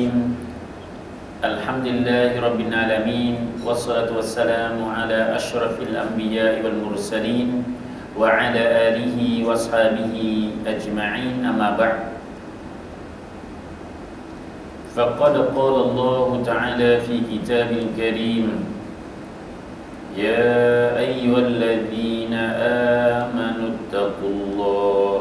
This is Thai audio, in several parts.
الرحيم. الحمد لله رب العالمين والصلاة والسلام على أشرف الأنبياء والمرسلين وعلى آله وأصحابه أجمعين أما بعد. فقد قال الله تعالى في كتاب الكريم يا أيها الذين آمنوا اتقوا الله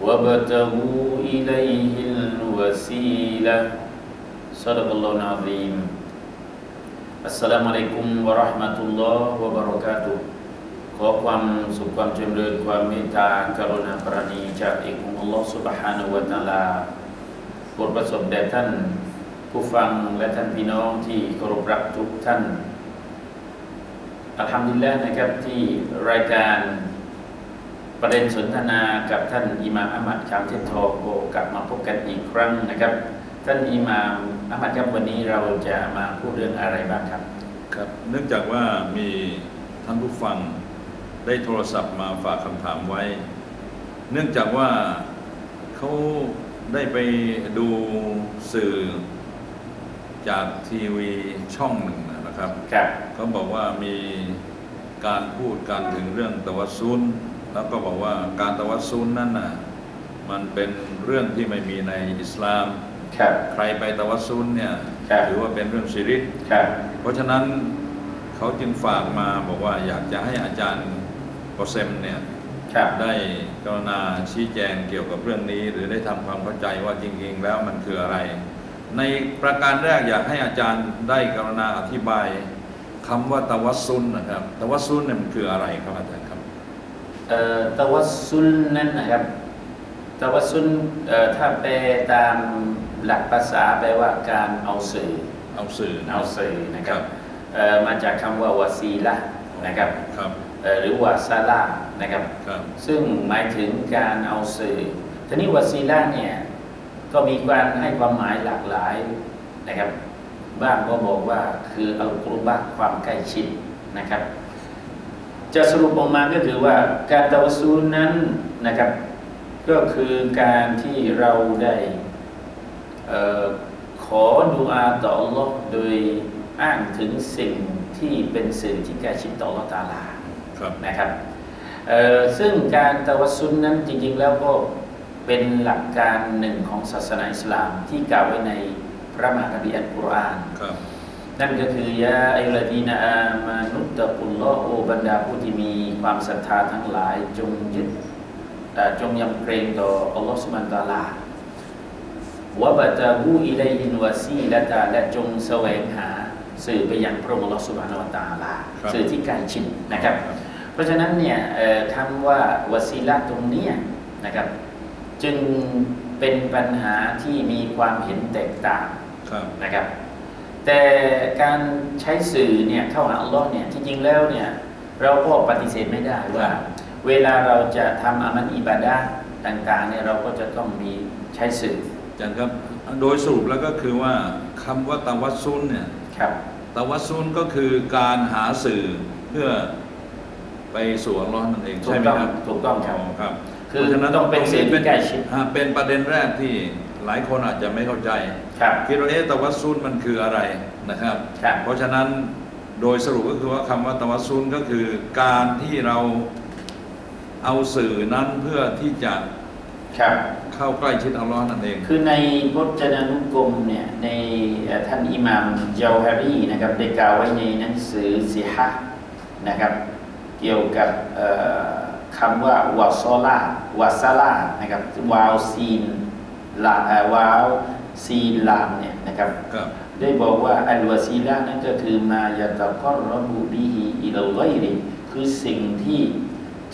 وابتغوا إليه الوسيلة صدق الله العظيم السلام عليكم ورحمة الله وبركاته ขอความสุขความเจริญความเมตตากรุณาปราณีจากเอกของอัลลอฮฺ سبحانه และ تعالى โปรดประสบแด่ท่านผู้ฟังและท่านพี่น้องที่เคารพรักทุกท่านอัลฮัมดุลิลละนะครับที่รายการประเด็นสนทนากับท่านอิหม่ามอัมมัดชามเทนทองโกลับมาพบ กันอีกครั้งนะครับ ท่านอิหม่ามอัมมัดครับวันนี้เราจะมาพูดเรื่องอะไรบ้างครับ ครับ เนื่องจากว่ามีท่านผู้ฟังได้โทรศัพท์มาฝากคำถามไว้ เนื่องจากว่าเขาได้ไปดูสื่อจากทีวีช่องหนึ่งนะครับครับเขาบอกว่ามีการพูดการถึงเรื่องตะวัสซุนแล้วก็บอกว่าการตะวัสซุนนั่นน่ะ มันเป็นเรื่องที่ไม่มีในอิสลาม ครับ ใครไปตะวัสซุนเนี่ยครับ ถือว่าเป็นเรื่องชิริก ครับ เพราะฉะนั้นเขาจึงฝากมาบอกว่าอยากจะให้อาจารย์โกเซมเนี่ยครับ ได้กรุณาชี้แจงเกี่ยวกับเรื่องนี้ หรือได้ทำความเข้าใจว่าจริงๆ แล้วมันคืออะไร ในประการแรกอยากให้อาจารย์ได้กรุณาอธิบายคำว่าตะวัสซุนนะครับตะวัสซุนเนี่ยมันคืออะไรครับอาจารย์ครับ เอ่อตะวัสซุลนั้นนะครับ ตะวัสซุลเอ่อถ้าแปลตามหลักภาษาแปลว่าการเอาสื่อเอาสื่อนะเอาสื่อนะครับครับเอ่อมาจากคำว่าวาซีละนะครับครับเอ่อหรือวาซาลานะครับครับ ซึ่งหมายถึงการเอาสื่อทีนี้วาซีละเนี่ยก็มีการให้ความหมายหลากหลายนะครับบ้างก็บอกว่าคืออัลกุรบะความใกล้ชิดนะครับ จะสรุปออกมาก็คือว่าการตะวัสซูลนั้นนะครับ ก็คือการที่เราได้เออขอดุอาต่อ Allah โดยอ้างถึงสิ่งที่เป็นสื่อที่ใกล้ชิดต่อ Allah ตาลาครับนะครับเอ่อซึ่งการตะวัสซุนนั้นจริง ๆ แล้วก็เป็นหลักการหนึ่งของศาสนาอิสลามที่กล่าวไว้ในพระมหาคัมภีร์อัลกุรอานครับนั่นก็คือยาอัยลดีนาอามานุตตะกุลลอฮ์โอบรรดาผู้ที่มีความศรัทธาทั้งหลายจงยึดเอ่อ จงยำเกรงต่ออัลลอฮ์สุบานตะอาลาวะบะตะฮูอิลัยฮินวาซีละตาและจงแสวงหาสื่อไปยังพระองค์อัลลอฮ์สุบานตะอาลาครับสื่อที่ใกล้ชิดนะครับ เพราะฉะนั้นเนี่ยเอ่อคำว่าวาซีละตรงเนี้ยนะครับ จึงเป็นปัญหาที่มีความเห็นแตกต่างครับนะครับ แต่การใช้สื่อเนี่ยเข้าหาอัลลอฮ์เนี่ยที่จริงแล้วเนี่ยเราก็ปฏิเสธไม่ได้ว่า เวลาเราจะทำอามันอิบาดะห์ต่างๆเนี่ยเราก็จะต้องมีใช้สื่ออาจารย์ครับโดยสรุปแล้วก็คือว่าคำว่าตะวัสซุนเนี่ยครับตะวัสซุนก็คือการหาสื่อเพื่อไปสู่อัลลอฮ์นั่นเองถูใช่กไหมต้องครับถูกต้องครับครับคือเพราะฉะนั้นต้องเป็นสื่อที่ใกล้ชิด อ่าเป็นประเด็นแรกที่หลายคนอาจจะไม่เข้าใจครับ คิดว่าเอ๊ะตะวัสซุนมันคืออะไรนะครับ ครับ เพราะฉะนั้นโดยสรุปก็คือว่าคำว่าตะวัสซุนก็คือการที่เรา เอาสื่อนั้นเพื่อที่จะครับ เข้าใกล้ชิดอัลลอฮ์นั่นเอง คือในพจนานุกรมเนี่ยในเอ่อท่านอิหม่ามเจาฮารีนะครับได้กล่าวไว้ในหนังสือสิฮะห์นะครับ เกี่ยวกับเอ่อคำว่าวาซอลาวาซาลานะครับวาวซีนลาเอ่อวาวซีนลามเนี่ยนะครับครับได้บอกว่าอัลวาซีละนั่นก็คือมายาตะกอรบูบิฮิอิลไกริคือสิ่งที่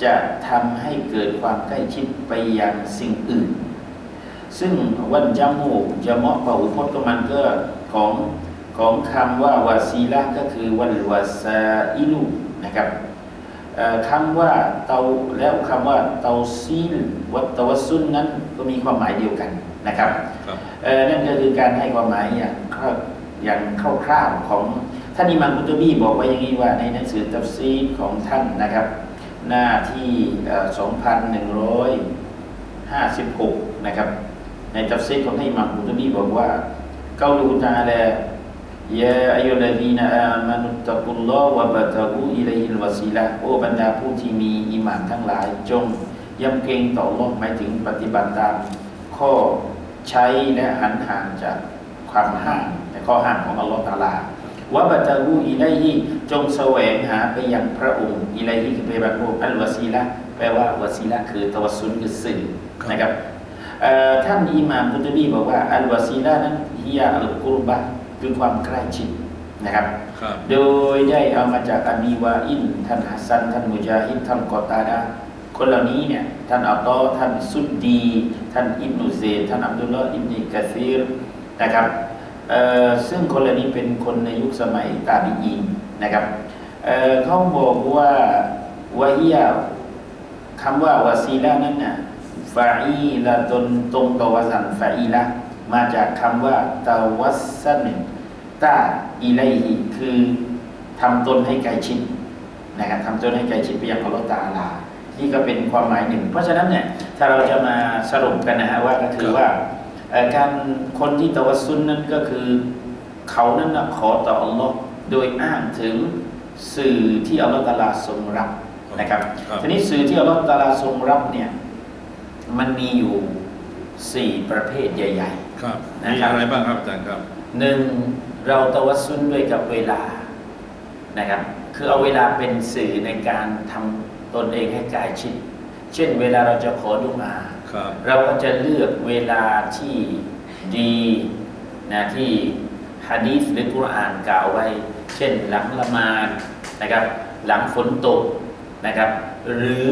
จะทำให้เกิดความใกล้ชิดไปยังสิ่งอื่น ซึ่งวันจามูกจะเหมาะพหุพจน์ก็มันก็ของของคำว่าวาซีละก็คือวันวาซาอิลูนะครับเอ่อคำว่าเตาแล้วคำว่าเตาซีลวัตตวัสซุนนั้นก็มีความหมายเดียวกันนะครับครับเออนั่นก็คือการให้ความหมายอย่างคร่าวอย่างคร่าวๆของท่านอิหมัมกุตบีบอกไว้อย่างนี้ว่าในหนังสือตัฟซีรของท่านนะครับ หน้าที่ 2156 นะครับ ในตัฟซีของให้อิหมัมกุตุบีบอกว่าเกาลูตาลายาอายุลลีนาอามานุตตะกุลลอฮวะบะตะกูอิลัยฮิลวะซีละโอบรรดาผู้ที่มีอิหมานทั้งหลาย จงยำเกรงต่ออัลลอฮ์หมายถึงปฏิบัติตาม ข้อใช้และหันห่างจากความห้ามและข้อห้ามของอัลลอฮ์ตาลา วะบะตะกูอิลัยฮิจงแสวงหาไปยังพระองค์อิลัยฮิคือไปบัตรอัลวะซีละห์แปลว่าวะซีละห์คือตะวัสซุลคือสื่อนะครับเอ่อท่านอิหม่ามกุตบีบอกว่าอัลวาซีลานั้นฮิยาอัลกุรบะคือความใกล้ชิดนะครับครับโดยได้เอามาจากอบีวาอินท่านฮัสซันท่านมุจาฮิดท่านกอตาดาคนเหล่านี้เนี่ยท่านอัลตอฮ์ท่านซุดดี ท่านอิบนุเซดท่านอับดุลลอฮ์อิบนิกะซีรนะครับเอ่อ ซึ่งคนเหล่านี้เป็นคนในยุคสมัยตาบีอีนนะครับเเขาบอกว่าวะฮิยาคำว่าวาซีละนั้นน่ะฟาอีละตนตรงกับวสันฟาอีละมาจากคำว่าตาวัสซันตาอิไลฮิคือทำตนให้ไกลชิดนะครับทำตนให้ไกลชิดไปยังอัลลอฮฺตาลานี่ก็เป็นความหมายหนึ่ง เพราะฉะนั้นเนี่ยถ้าเราจะมาสรุปกันนะฮะว่าก็คือว่า การคนที่ตะวัสซุนนั้นก็คือ เขานั้นนะขอต่ออัลลอฮ์โดยอ้างถึงสื่อที่อัลลอฮฺตะอาลาทรงรับนะครับครับ ทีนี้สื่อที่อัลลอฮฺตะอาลาทรงรับเนี่ยมันมีอยู่สี่ประเภทใหญ่ครับนะมีครับอะไรบ้างครับอาจารย์ครับๆหนึ่งเราตะวัสซุนด้วยกับเวลานะครับ คือเอาเวลาเป็นสื่อในการทำตนเองให้กายชิด เช่น เวลาเราจะขอดุอาครับ เราก็จะเลือกเวลาที่ดีนะที่ฮะดีษหรือกุรอานกล่าวไว้ เช่นหลังละหมาดนะครับ หลังฝนตกนะครับ หรือ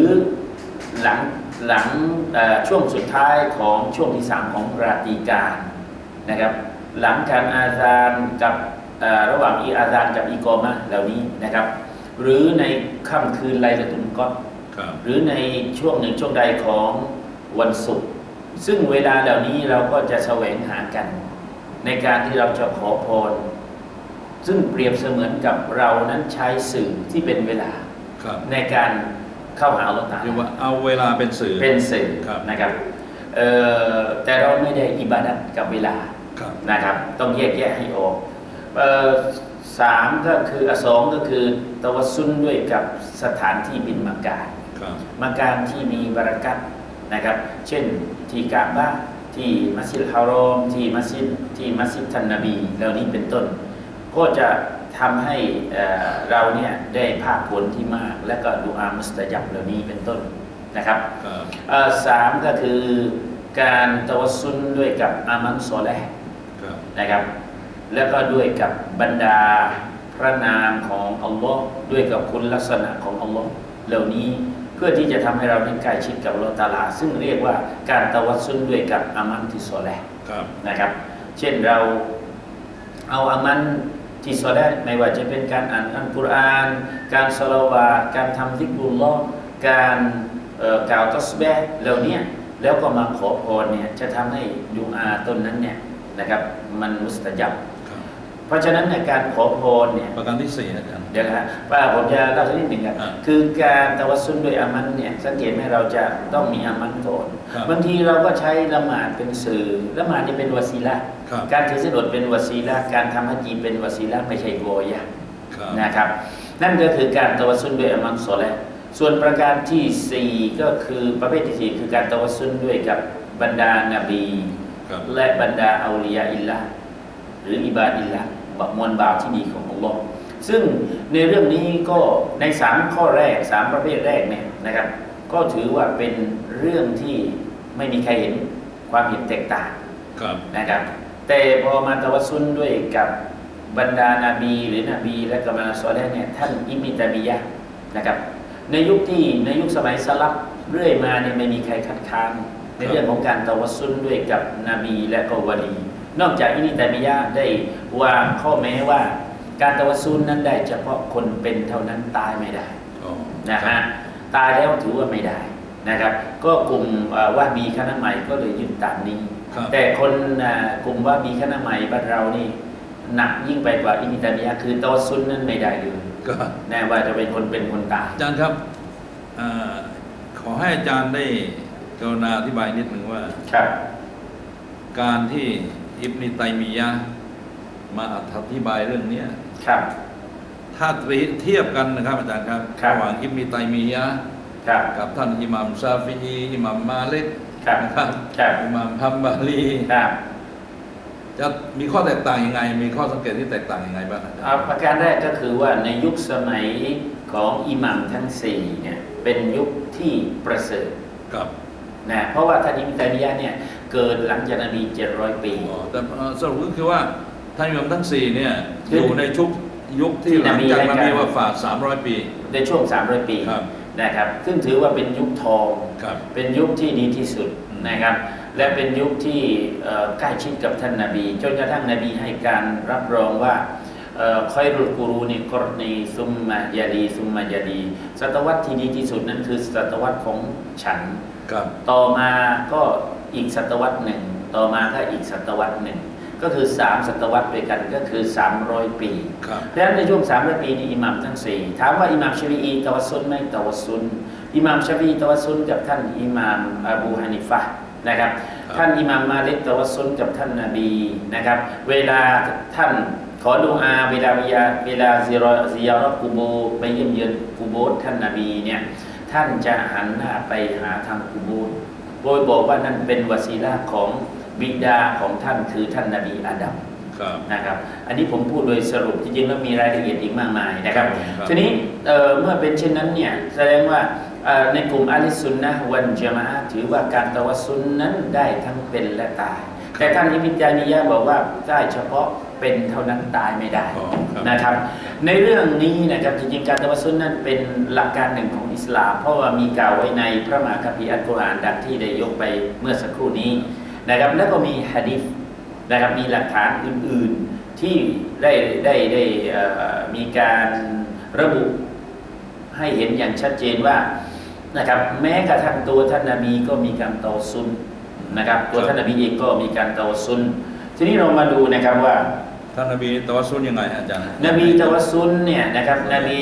หลังหลังเอ่อช่วงสุดท้ายของช่วงที่สามของราตรีการนะครับ หลังการอาซานกับเอ่อระหว่างอีอาซานกับอีกอมะเหล่านี้นะครับ หรือในค่ำคืนไลลาตุลกอดครับหรือในช่วงหนึ่งช่วงใดของ วันศุกร์ซึ่งเวลาเหล่านี้เราก็จะแสวงหากัน ในการที่เราจะขอพร ซึ่งเปรียบเสมือนกับเรานั้นใช้สื่อที่เป็นเวลาครับในการเข้าหาอัลลอฮฺตาเรียกลาว่าเอาเวลาเป็นสื่อเป็นสื่อครับนะครับเอ่อแต่เราไม่ได้อิบาดัตกับเวลาครับนะครับ ต้องแยกแยะให้ออกเอ่อสามก็คืออะสองก็คือตะวัสซุนด้วยกับสถานที่บินมาการครับมาการที่มีบารักัต นะครับ เช่นที่กาบะห์ที่มัสยิดฮารอมที่มัสยิดที่มัสยิดท่านนบีเหล่านี้เป็นต้น ก็จะทำให้เอ่อเราเนี่ยได้ภาคผลที่มาก และก็ดูอามุสตะยับเหล่านี้เป็นต้นนะครับครับเอ่อสามก็คือการตะวัสซุนด้วยกับอามันซอแลห์ครับนะครับ แล้วก็ด้วยกับบรรดาพระนามของอัลลอฮ์ด้วยกับคุณลักษณะของอัลลอฮ์เหล่านี้ เพื่อที่จะทำให้เราได้ใกล้ชิดกับอัลลอฮ์ตะอาลา ซึ่งเรียกว่าการตะวัสซุนด้วยกับอามันที่ซอแลห์ครับนะครับ เช่นเราเอาอามันที่ซอแลห์ไม่ว่าจะเป็นการอ่านอัลกุรอาน การสลาวาตการทำซิกรุลลอฮ์การเอ่อกล่าวตัสบีห์เหล่านี้แล้วก็มาขอพรเนี่ยจะทำให้ดูอาต้นนั้นเนี่ยนะครับมันมุสตะยับครับ เพราะฉะนั้นในการขอพรเนี่ยประการที่สี่อาจารย์ เดี๋ยวนะฮะป้าผมจะเล่าสักนิดหนึ่งครับอ่าคือการตะวัสซุนด้วยอามันเนี่ยสังเกตไหมเราจะต้องมีอามันก่อนครับบางทีเราก็ใช้ละหมาดเป็นสื่อละหมาดนี่เป็นวาซีละครับ การถือศีลอดเป็นวาซีละการทำฮัจญีเป็นวาซีละไม่ใช่โกอยะ ครับ นะครับนั่นก็คือการตะวัสซุนด้วยอามันโซแลห์ส่วนประการที่สี่ก็คือประเภทที่สี่คือการตะวัสซุนด้วยกับบรรดานาบี ครับ และบรรดาเอาลียาอิลละหรืออิบาดิลละบัก มวลบ่าวที่ดีของอัลลอฮ์ซึ่งในเรื่องนี้ก็ในสามข้อแรกสามประเภทแรกเนี่ยนะครับ ก็ถือว่าเป็นเรื่องที่ไม่มีใครเห็นความเห็นแตกต่างครับนะครับ แต่พอมาตะวัสซุนด้วยกับบรรดานาบีหรือนบีและกับบรรดาซอแลห์เนี่ยท่านอิมิตามียะห์นะครับ ในยุคที่ในยุคสมัยสลับเรื่อยมาเนี่ยไม่มีใครคัดค้านในเรื่องของการตะวัสซุนด้วยกับนบีและก็วลี นอกจากอินิตามียะห์ได้วางข้อแม้ว่า การตะวัสซุนนั้นได้เฉพาะคนเป็นเท่านั้นตายไม่ได้อ๋อนะฮะตายแล้วถือว่าไม่ได้นะครับ ก็กลุ่มเอ่อว่ามีคณะใหม่ก็เลยยึดตามนี้ครับแต่คนอ่ากลุ่มว่ามีคณะใหม่บ้านเรานี่หนักยิ่งไปกว่าอินิตามียะห์คือตอซุนนั้นไม่ได้เลยก็แน่ว่าจะเป็นคนเป็นคนตายอาจารย์ครับอ่าขอให้อาจารย์ได้กรุณาอธิบายนิดหนึ่งว่าครับ การที่ อิบนิตัยมียะห์มาอธิบายเรื่องเนี้ยครับ ถ้าเทียบกันนะครับอาจารย์ครับครับ ระหว่างอิบนิตัยมียะห์ครับ กับท่านอิหมัมซาฟีอีอิหมัมมาลิกครับนะครับครับ อิหมัมฮัมบาลีครับจะมีข้อแตกต่างยังไง มีข้อสังเกตที่แตกต่างยังไงบ้างอาจารเอาย์ประการแรกก็คือว่าในยุคสมัยของอิหมัมทั้งสี่เนี่ยเป็นยุคที่ประเสริฐ ครับ นะเพราะว่าท่านอิมตัยมียะห์เนี่ยเกิดหลังจากนบี700ปีอ๋อแต่เอ่อสรุปก็คือว่าท่านอิหมัมทั้งสี่เนี่ยคืออยู่ในชุกยุคที่ที่หลังจากนบีนให้การบี ว่าฝาก300 ปี ในช่วง 300 ปีครับ นะครับ ซึ่งถือว่าเป็นยุคทอง ครับ เป็นยุคที่ดีที่สุดอืมนะครับ และเป็นยุคที่เอ่อใกล้ชิดกับท่านนาบี จนกระทั่งนบีให้การรับรองว่าคอยรุลกูรูนีกรณีซุมมายาดีซุมมายาดีศตวรรษที่ดีที่สุดนั้นคือศตวรรษของฉัน ครับต่อมาก็อีกศตวรรษหนึ่ง ต่อมาก็อีกศตวรรษหนึ่ง ก็คือ 3 ศตวรรษด้วยกันก็คือ 300 ปี ครับ เพราะฉะนั้นในช่วง 300 ปีนี้อิหมัมทั้งสี่ถามว่าอิหมัมชาฟีอีตะวัสซุนไหมตะวัสซุน อิหมัมชาฟีอีตะวัสซุนกับท่านอิหมัมอบูฮานิฟะห์นะครับ ท่านอิหมัมมาลิกตะวัสซุนกับท่านนบีนะครับ เวลาท่านขอดุอาเวลาเวลาเวลาซิรอซิยารอกูโบไปเยี่ยมเยือนกูโบสท่านนบีเนี่ย ท่านจะหันหน้าไปหาทางกูโบสโดยบอกว่านั่นเป็นวาซีลาของบิดาของท่านคือท่านนบีอาดัมครับนะครับ อันนี้ผมพูดโดยสรุปจริงๆแล้วมีรายละเอียดอีกมากมายนะครับครับทีนี้เอ่อเมื่อเป็นเช่นนั้นเนี่ยแสดงว่าเอ่อในกลุ่มอาลิสซุนนะห์วันจามะอะห์ถือว่าการตะวัสซุนนั้นได้ทั้งเป็นและตาย แต่ท่านอิบินจานิยะห์บอกว่าได้เฉพาะเป็นเท่านั้นตายไม่ได้อ๋อครับนะครับ ในเรื่องนี้นะครับจริงๆการตะวัสซุนนั้นเป็นหลักการหนึ่งของอิสลาม เพราะว่ามีกล่าวไว้ในพระมหาคัมภีร์อัลกุรอานดังที่ได้ยกไปเมื่อสักครู่นี้นะครับแล้วก็มีฮะดีษนะครับมีหลักฐานอื่นๆที่ได้ได้ได้เอ่อมีการระบุให้เห็นอย่างชัดเจนว่านะครับแม้กระทั่งตัวท่านนาบีก็มีการเตาซุน นะครับ ตัวท่านนาบีเองก็มีการเตาซุน ทีนี้เรามาดูนะครับว่าท่านนบีตะวัสซุนยังไงอาจารย์ นบีตะวัสซุนเนี่ยนะครับ นบี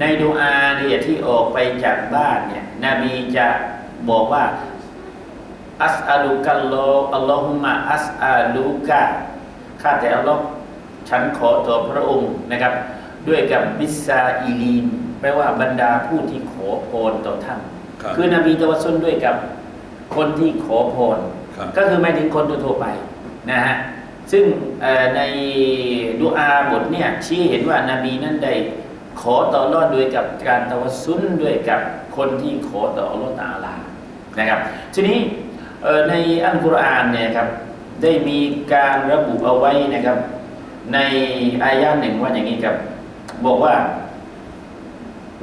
ในดูอาเนี่ยที่ออกไปจากบ้านเนี่ย นบีจะบอกว่า อัสอาลุกัลลออัลลอฮุมะอัสอาลุกะข้าแต่อัลลอฮ์ฉันขอต่อพระองค์นะครับ ด้วยกับบิสซาอีลีนแปลว่าบรรดาผู้ที่ขอพรต่อท่านครับคือนบีตะวัสซุนด้วยกับ คนที่ขอพร ครับ ก็คือหมายถึงคนทั่วๆไปนะฮะ ซึ่งเอ่อในดูอาบทเนี่ยชี้เห็นว่านาบีนั้นได้ขอต่อรอดด้วยกับการตะวัสซุนด้วยกับคนที่ขอต่ออัลลอฮฺตะอาลานะครับ ทีนี้เอ่อในอัลกุรอานเนี่ยครับได้มีการระบุเอาไว้นะครับ ในอายะห์หนึ่งว่าอย่างนี้ครับ บอกว่า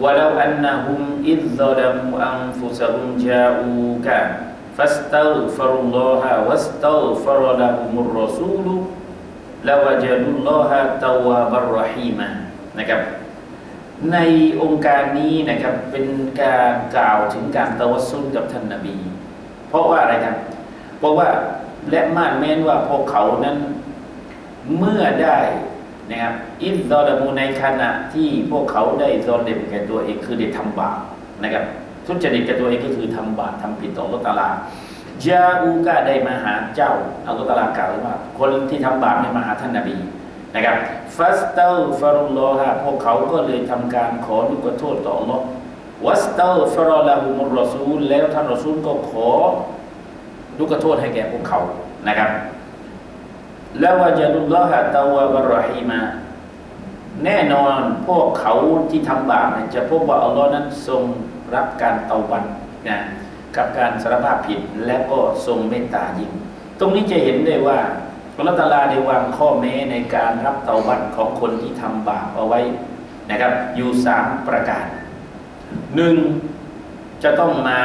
ولو أنهم إذ ظلموا أنفسهم جاءوك فاستغفروا الله واستغفر لهم الرسول لوجدوا الله توابا رحيما นะครับ ในองค์การนี้นะครับเป็นการกล่าวถึงการตะวัสซุนกับท่านนบี เพราะว่าอะไรครับ เพราะว่าและม่านแม้นว่าพวกเขานั้นเมื่อได้นะครับอินซอลมูในขณะที่พวกเขาได้ซอลเด็มแก่ตัวเองคือได้ทำบาปนะครับ ทุจริตแก่ตัวเองก็คือทำบาปทำผิดต่ออัลลอฮฺตาลาจาอูกาได้มาหาเจ้าอัลลอฮฺตาลากล่าวว่า คนที่ทำบาปเนี่ยมาหาท่านนบีนะครับฟัสตาฟารุลลอฮะพวกเขาก็เลยทำการขอนุกโทษต่ออัลลอฮ์วัสตาฟารอลาฮุมุรรอซูลแล้วท่านรอซูลก็ขอนุกโทษให้แก่พวกเขานะครับแล้ววาจาดุลลอฮะตาวาบรอฮีมาแน่นอนพวกเขาที่ทำบาปเนี่ยจะพบว่าอัลลอฮ์นั้นทรง รับการเตาบันนะกับการสารภาพผิดและก็ทรงเมตตายิ่ง ตรงนี้จะเห็นได้ว่าอัลลอฮ์ตะอาลาได้วางข้อแม้ในการรับเตาบันของคนที่ทำบาปเอาไว้นะครับ อยู่สามประการหนึ่งจะต้องมา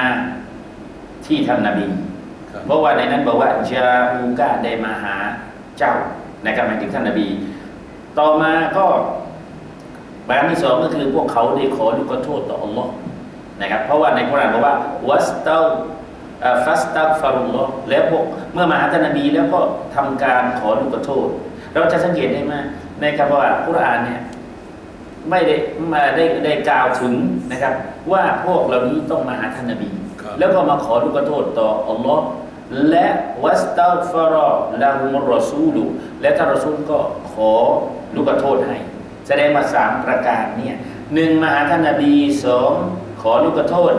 ที่ท่านนาบีครับเพราะว่าในนั้นบอกว่าจาอูกาได้มาหาเจ้านะครับหมายถึงท่านนบี ต่อมาก็ประการที่สองก็คือพวกเขาได้ขอดุกโทษต่ออัลลอฮ์ นะครับเพราะว่าในคุรานบอกว่าวัสตาฟัสตักฟารุลลอฮ์แล้วพวกเมื่อมาหาท่านนบีแล้วก็ทำการขอดุกโทษ เราจะสังเกตได้ไหมในคำว่าคุรานเนี่ยไม่ได้มาได้ได้กล่าวถึงนะครับ ว่าพวกเหล่านี้ต้องมาหาท่านนบีครับแล้วก็มาขอดุกโทษต่ออัลลอฮ์และวัสตัฟรอละฮุมรอซูลุและท่านรอซูลก็ขอลูกโทษให้ แสดงมาสามประการเนี่ยหนึ่งมาหาท่านนบีสอง ขอลูกโทษ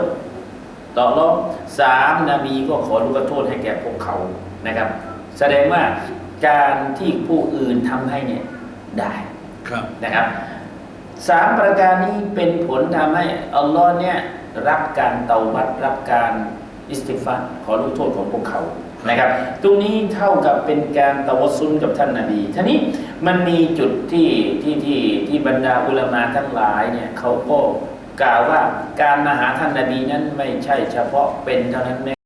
ต่อรอบสามนบีก็ขอลูกโทษให้แก่พวกเขานะครับ แสดงว่าการที่ผู้อื่นทำให้เนี่ยได้ครับนะครับสามประการนี้เป็นผลทำให้อัลลอฮ์เนี่ยรับการเตาบัตรับการอิสติฟันขอลูกโทษของพวกเขานะครับ ตรงนี้เท่ากับเป็นการตะวัสซุนกับท่านนาบีท่านี้มันมีจุดที่ที่ที่ที่บรรดาอุลามาทั้งหลายเนี่ยเขาก็ กล่าวว่าการมาหาท่านนาบีนั้นไม่ใช่เฉพาะเป็นเท่านั้นแ